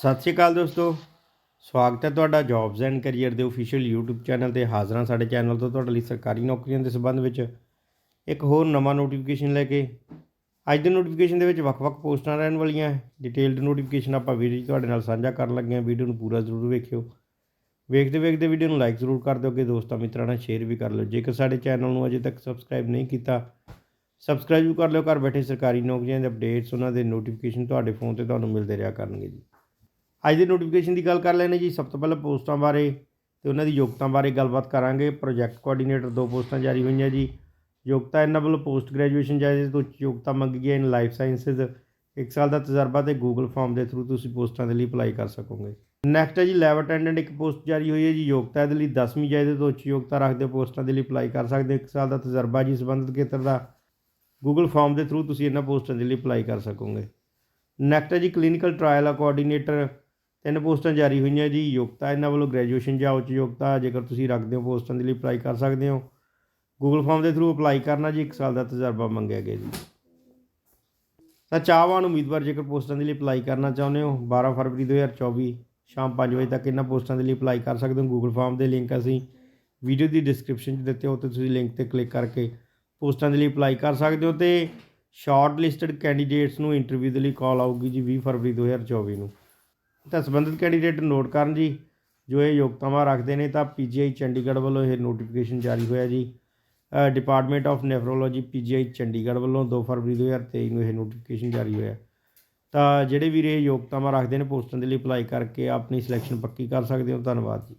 ਸਤਿ ਸ਼੍ਰੀ ਅਕਾਲ ਦੋਸਤੋ। ਸਵਾਗਤ ਹੈ ਤੁਹਾਡਾ ਜੌਬਸ ਐਂਡ ਕੈਰੀਅਰ ਦੇ ਅਫੀਸ਼ੀਅਲ YouTube ਚੈਨਲ ਤੇ। ਹਾਜ਼ਰਾਂ ਸਾਡੇ ਚੈਨਲ ਤੋਂ ਤੁਹਾਡੇ ਲਈ ਸਰਕਾਰੀ ਨੌਕਰੀਆਂ ਦੇ ਸੰਬੰਧ ਵਿੱਚ। ਇੱਕ ਹੋਰ ਨਵਾਂ ਨੋਟੀਫਿਕੇਸ਼ਨ ਲੈ ਕੇ। ਅੱਜ ਦੇ ਨੋਟੀਫਿਕੇਸ਼ਨ ਦੇ ਵਿੱਚ ਵੱਖ-ਵੱਖ ਪੋਸਟਾਂ ਰਹਿਣ ਵਾਲੀਆਂ ਡਿਟੇਲਡ ਨੋਟੀਫਿਕੇਸ਼ਨ ਆਪਾਂ ਵੀਡੀਓ ਤੁਹਾਡੇ ਨਾਲ ਸਾਂਝਾ ਕਰਨ ਲੱਗੇ ਹਾਂ। ਵੀਡੀਓ ਨੂੰ ਪੂਰਾ ਜ਼ਰੂਰ ਵੇਖਿਓ। ਵੇਖਦੇ ਵੇਖਦੇ ਵੀਡੀਓ ਨੂੰ ਲਾਈਕ ਜ਼ਰੂਰ ਕਰ ਦਿਓ ਕਿ ਦੋਸਤਾਂ ਮਿੱਤਰਾਂ ਨਾਲ ਸ਼ੇਅਰ ਵੀ ਕਰ ਲਿਓ। ਜੇਕਰ ਸਾਡੇ ਚੈਨਲ ਨੂੰ ਅਜੇ ਤੱਕ ਸਬਸਕ੍ਰਾਈਬ ਨਹੀਂ ਕੀਤਾ ਸਬਸਕ੍ਰਾਈਬ ਵੀ ਕਰ ਲਿਓ। ਘਰ ਬੈਠੇ ਸਰਕਾਰੀ ਨੌਕਰੀਆਂ ਦੇ ਅਪਡੇਟਸ ਉਹਨਾਂ ਦੇ ਨੋਟੀਫਿਕੇਸ਼ਨ ਤੁਹਾਡੇ ਫੋਨ ਤੇ ਤੁਹਾਨੂੰ ਮਿਲਦੇ ਰਿਹਾ ਕਰਨਗੇ ਜੀ। ਅੱਜ ਦੇ ਨੋਟੀਫਿਕੇਸ਼ਨ ਦੀ ਗੱਲ ਕਰ ਲੈਣੇ ਜੀ। ਸਭ ਤੋਂ ਪਹਿਲਾਂ ਪੋਸਟਾਂ ਬਾਰੇ ਤੇ ਉਹਨਾਂ ਦੀ ਯੋਗਤਾ ਬਾਰੇ ਗੱਲਬਾਤ ਕਰਾਂਗੇ। ਪ੍ਰੋਜੈਕਟ ਕੋਆਰਡੀਨੇਟਰ ਦੋ ਪੋਸਟਾਂ ਜਾਰੀ ਹੋਈਆਂ ਜੀ। ਯੋਗਤਾ ਇਹਨਾਂ ਵੱਲੋਂ ਪੋਸਟ ਗ੍ਰੈਜੂਏਸ਼ਨ ਜਾਇਜ਼ ਤੋਂ ਉੱਚ ਯੋਗਤਾ ਮੰਗੀ ਗਈ ਇਨ ਲਾਈਫ ਸਾਇੰਸਜ਼ ਇੱਕ ਸਾਲ ਦਾ ਤਜਰਬਾ ਤੇ ਗੂਗਲ ਫਾਰਮ ਦੇ ਥਰੂ ਤੁਸੀਂ ਪੋਸਟਾਂ ਦੇ ਲਈ ਅਪਲਾਈ ਕਰ ਸਕੋਗੇ। ਨੈਕਸਟ ਹੈ ਜੀ ਲੈਬ ਅਟੈਂਡੈਂਟ ਇੱਕ ਪੋਸਟ ਜਾਰੀ ਹੋਈ ਹੈ ਜੀ। ਯੋਗਤਾ ਇਹਦੇ ਲਈ 10ਵੀਂ ਜਾਇਜ਼ ਤੋਂ ਉੱਚ ਯੋਗਤਾ ਰੱਖਦੇ ਪੋਸਟਾਂ ਦੇ ਲਈ ਅਪਲਾਈ ਕਰ ਸਕਦੇ ਇੱਕ ਸਾਲ ਦਾ ਤਜਰਬਾ ਜੀ ਸੰਬੰਧਿਤ ਖੇਤਰ ਦਾ। ਗੂਗਲ ਫਾਰਮ ਦੇ ਥਰੂ ਤੁਸੀਂ ਇਹਨਾਂ ਪੋਸਟਾਂ ਦੇ ਲਈ ਅਪਲਾਈ ਕਰ ਸਕੋਗੇ। ਨੈਕਸਟ ਹੈ ਜੀ ਕਲੀਨਿਕਲ ਟ੍ਰਾਇਲ ਕੋਆਰਡੀਨੇਟਰ ਤਿੰਨ ਪੋਸਟਾਂ ਜਾਰੀ ਹੋਈਆਂ ਜੀ, ਯੋਗਤਾ ਇਹਨਾਂ ਵੱਲੋਂ ਗ੍ਰੈਜੂਏਸ਼ਨ ਜਾਂ ਉੱਚ ਯੋਗਤਾ ਜੇਕਰ ਤੁਸੀਂ ਰੱਖਦੇ ਹੋ ਪੋਸਟਾਂ ਦੇ ਲਈ ਅਪਲਾਈ ਕਰ ਸਕਦੇ ਹੋ। ਗੂਗਲ ਫਾਰਮ ਦੇ ਥਰੂ ਅਪਲਾਈ ਕਰਨਾ ਜੀ 1 ਸਾਲ ਦਾ ਤਜਰਬਾ ਮੰਗਿਆ ਗਿਆ ਜੀ। ਤਾਂ ਚਾਹਵਾਨ ਉਮੀਦਵਾਰ ਜੇਕਰ ਪੋਸਟਾਂ ਦੇ ਲਈ ਅਪਲਾਈ ਕਰਨਾ ਚਾਹੁੰਦੇ ਹੋ 12 ਫਰਵਰੀ 2024 ਸ਼ਾਮ 5 ਵਜੇ ਤੱਕ ਇਹਨਾਂ ਪੋਸਟਾਂ ਦੇ ਲਈ ਅਪਲਾਈ ਕਰ ਸਕਦੇ ਹੋ। ਗੂਗਲ ਫਾਰਮ ਦੇ ਲਿੰਕ ਅਸੀਂ ਵੀਡੀਓ ਦੀ ਡਿਸਕ੍ਰਿਪਸ਼ਨ 'ਚ ਦਿੱਤੇ ਹੋ ਤੇ ਤੁਸੀਂ ਲਿੰਕ ਤੇ ਕਲਿੱਕ ਕਰਕੇ ਪੋਸਟਾਂ ਦੇ ਲਈ ਅਪਲਾਈ ਕਰ ਸਕਦੇ ਹੋ ਤੇ ਸ਼ਾਰਟ ਲਿਸਟਡ ਕੈਂਡੀਡੇਟਸ ਨੂੰ ਇੰਟਰਵਿਊ ਦੇ ਲਈ ਕਾਲ ਆਊਗੀ ਜੀ 20 ਫਰਵਰੀ 2024 ਨੂੰ। ਤਾਂ ਸੰਬੰਧਿਤ ਕੈਂਡੀਡੇਟ ਨੋਟ ਕਰਨ ਜੀ। ਜੋ ਇਹ ਯੋਗਤਾਵਾਂ ਰੱਖਦੇ ਨੇ ਤਾਂ ਪੀਜੀਆਈ ਚੰਡੀਗੜ੍ਹ ਵੱਲੋਂ ਇਹ ਨੋਟੀਫਿਕੇਸ਼ਨ ਜਾਰੀ ਹੋਇਆ ਜੀ। Department of nephrology PGI Chandigarh ਵੱਲੋਂ 2 ਫਰਵਰੀ 2023 ਨੂੰ ਇਹ ਨੋਟੀਫਿਕੇਸ਼ਨ ਜਾਰੀ ਹੋਇਆ। ਤਾਂ ਜਿਹੜੇ ਵੀਰ ਇਹ ਯੋਗਤਾਵਾਂ ਰੱਖਦੇ ਨੇ, ਪੋਸਟਾਂ ਦੇ ਲਈ ਅਪਲਾਈ ਕਰਕੇ ਆਪਣੀ ਸਿਲੈਕਸ਼ਨ ਪੱਕੀ ਕਰ ਸਕਦੇ ਹੋ। ਧੰਨਵਾਦ ਜੀ।